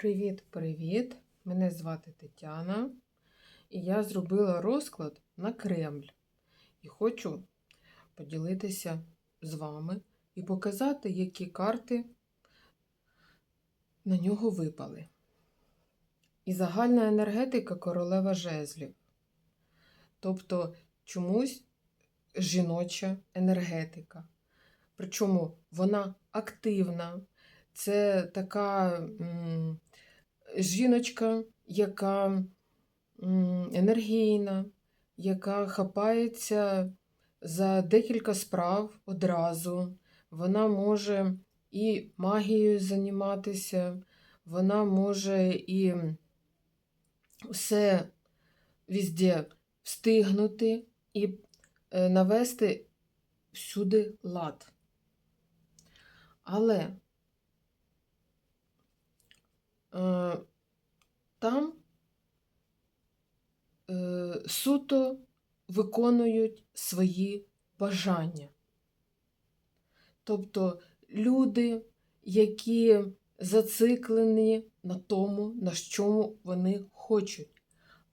Привіт-привіт! Мене звати Тетяна, і я зробила розклад на Кремль. І хочу поділитися з вами і показати, які карти на нього випали. І загальна енергетика королева жезлів. Тобто чомусь жіноча енергетика. Причому вона активна. Це така м, жіночка, яка енергійна, яка хапається за декілька справ одразу. Вона може і магією займатися, вона може і все везде встигнути і е, навести всюди лад. Але там е, суто виконують свої бажання. Тобто люди, які зациклені на тому, на чому вони хочуть,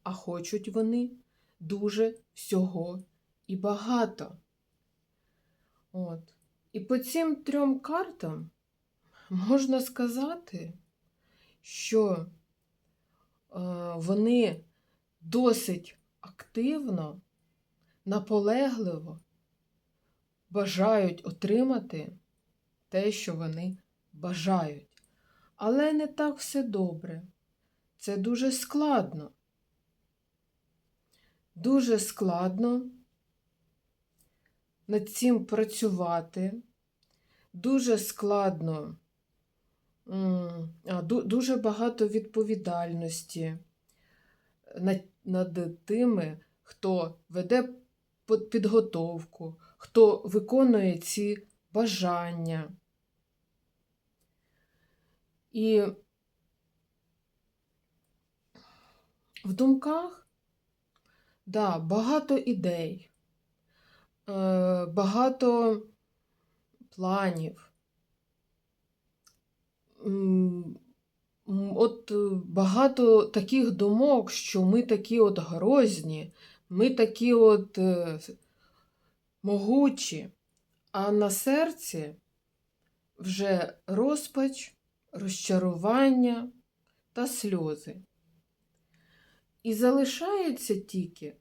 а хочуть вони дуже всього і багато. От. І по цим трьом картам можна сказати, що е, вони досить активно, наполегливо бажають отримати те, що вони бажають. Але не так все добре. Це дуже складно. Дуже складно над цим працювати. Дуже складно, дуже багато відповідальності над, над тими, хто веде підготовку, хто виконує ці бажання. І в думках, да, багато ідей, е, багато планів. От е, багато таких думок, що ми такі от грозні, ми такі от е, могучі, а на серці вже розпач, розчарування та сльози. І залишається тільки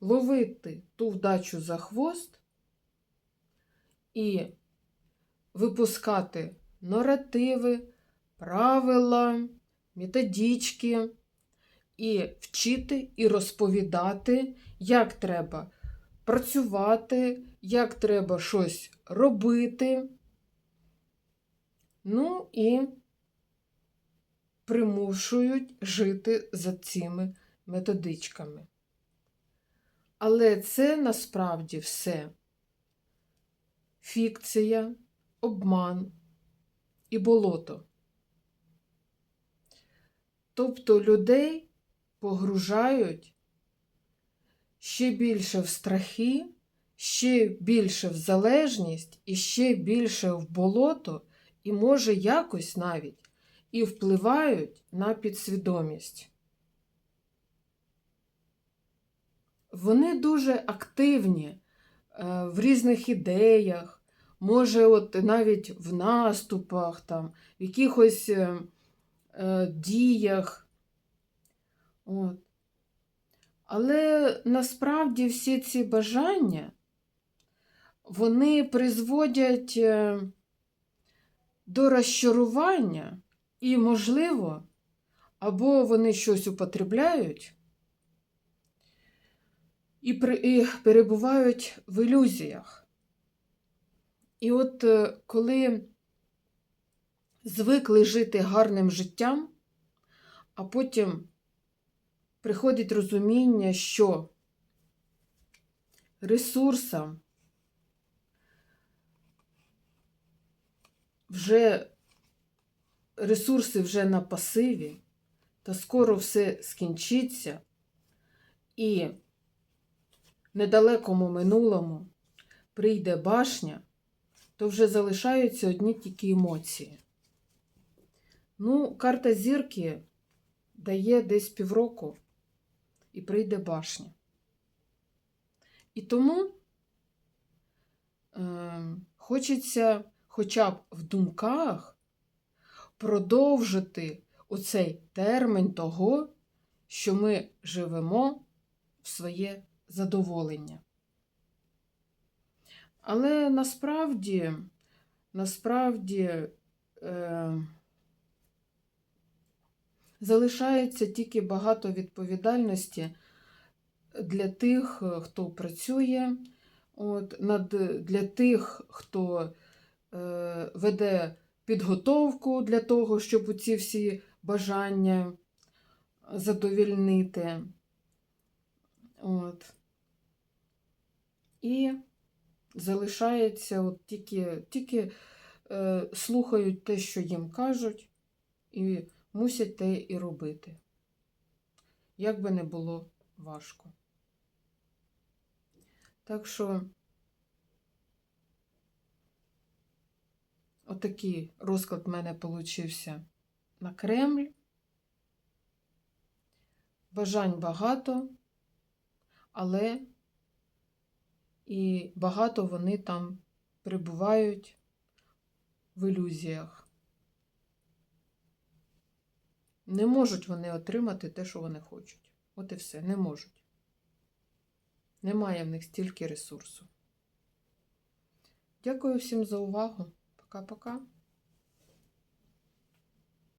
ловити ту вдачу за хвост і випускати наративи, правила, методички, і вчити і розповідати, як треба працювати, як треба щось робити. Ну і примушують жити за цими методичками. Але це насправді все фікція, обман і болото. Тобто людей погружають ще більше в страхи, ще більше в залежність і ще більше в болото, і може якось навіть і впливають на підсвідомість. Вони дуже активні е, в різних ідеях, може, от навіть в наступах, там, в якихось е, е, діях. От. Але насправді всі ці бажання вони призводять е, до розчарування і, можливо, або вони щось употребляють і, перебувають в ілюзіях. І от е, коли звикли жити гарним життям, а потім приходить розуміння, що ресурсам вже ресурси вже на пасиві, та скоро все скінчиться, і в недалекому минулому прийде башня, то вже залишаються одні тільки емоції. Ну, карта зірки дає десь півроку і прийде башня. І тому е, хочеться хоча б в думках продовжити оцей термін того, що ми живемо в своє задоволення. Але насправді, насправді е, залишається тільки багато відповідальності для тих, хто працює, от, над, для тих, хто е, веде підготовку для того, щоб ці всі бажання задовільнити. От. І залишається от тільки, тільки е, слухають те, що їм кажуть, і мусять те і робити. Як би не було важко. Так що отакий розклад в мене получився на Кремль. Бажань багато, але і багато вони там перебувають в ілюзіях. Не можуть вони отримати те, що вони хочуть. От і все, не можуть. Немає в них стільки ресурсу. Дякую всім за увагу. Пока-пока.